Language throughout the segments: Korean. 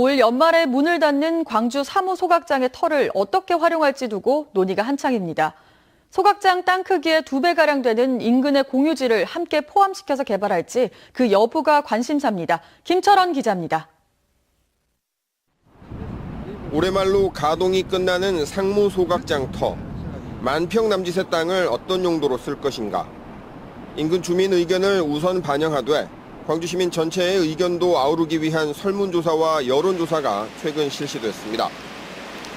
올 연말에 문을 닫는 광주 사무 소각장의 털을 어떻게 활용할지 두고 논의가 한창입니다. 소각장 땅 크기의 두 배가량 되는 인근의 공유지를 함께 포함시켜서 개발할지 그 여부가 관심사입니다. 김철원 기자입니다. 올해 말로 가동이 끝나는 상무 소각장 터. 만평 남짓의 땅을 어떤 용도로 쓸 것인가. 인근 주민 의견을 우선 반영하되 광주 시민 전체의 의견도 아우르기 위한 설문조사와 여론조사가 최근 실시됐습니다.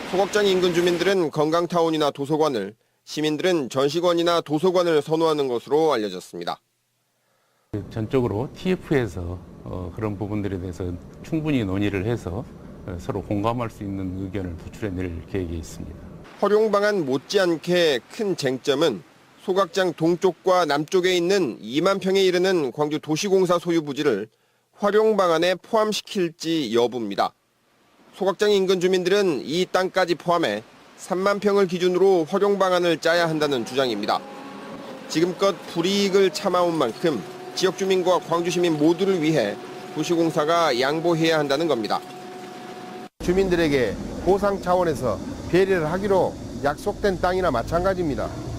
소각장 인근 주민들은 건강타운이나 도서관을, 시민들은 전시관이나 도서관을 선호하는 것으로 알려졌습니다. 전적으로 TF에서 어, 그런 부분들에 대해서 충분히 논의를 해서 어, 서로 공감할 수 있는 의견을 도출해낼 계획이 있습니다. 활용 방안 못지않게 큰 쟁점은 소각장 동쪽과 남쪽에 있는 2만 평에 이르는 광주 도시공사 소유 부지를 활용 방안에 포함시킬지 여부입니다. 소각장 인근 주민들은 이 땅까지 포함해 3만 평을 기준으로 활용 방안을 짜야 한다는 주장입니다. 지금껏 불이익을 참아온 만큼 지역 주민과 광주 시민 모두를 위해 도시공사가 양보해야 한다는 겁니다. 주민들에게 보상 차원에서 배려를 하기로 약속된 땅이나 마찬가지입니다.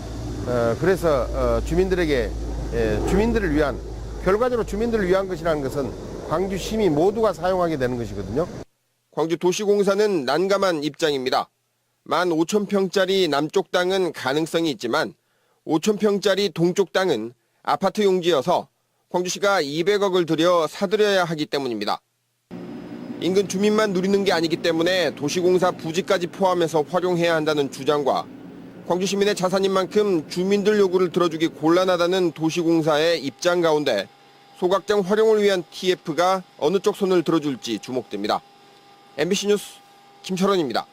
어, 그래서 어, 주민들에게 예, 주민들을 위한 결과적으로 주민들을 위한 것이라는 것은 광주 시민 모두가 사용하게 되는 것이거든요. 광주 도시공사는 난감한 입장입니다. 15,000평짜리 남쪽 땅은 가능성이 있지만 5,000평짜리 동쪽 땅은 아파트 용지여서 광주시가 200억을 들여 사들여야 하기 때문입니다. 인근 주민만 누리는 게 아니기 때문에 도시공사 부지까지 포함해서 활용해야 한다는 주장과 광주 시민의 자산인 만큼 주민들 요구를 들어주기 곤란하다는 도시공사의 입장 가운데 소각장 활용을 위한 TF가 어느 쪽 손을 들어줄지 주목됩니다. MBC 뉴스 김철원입니다.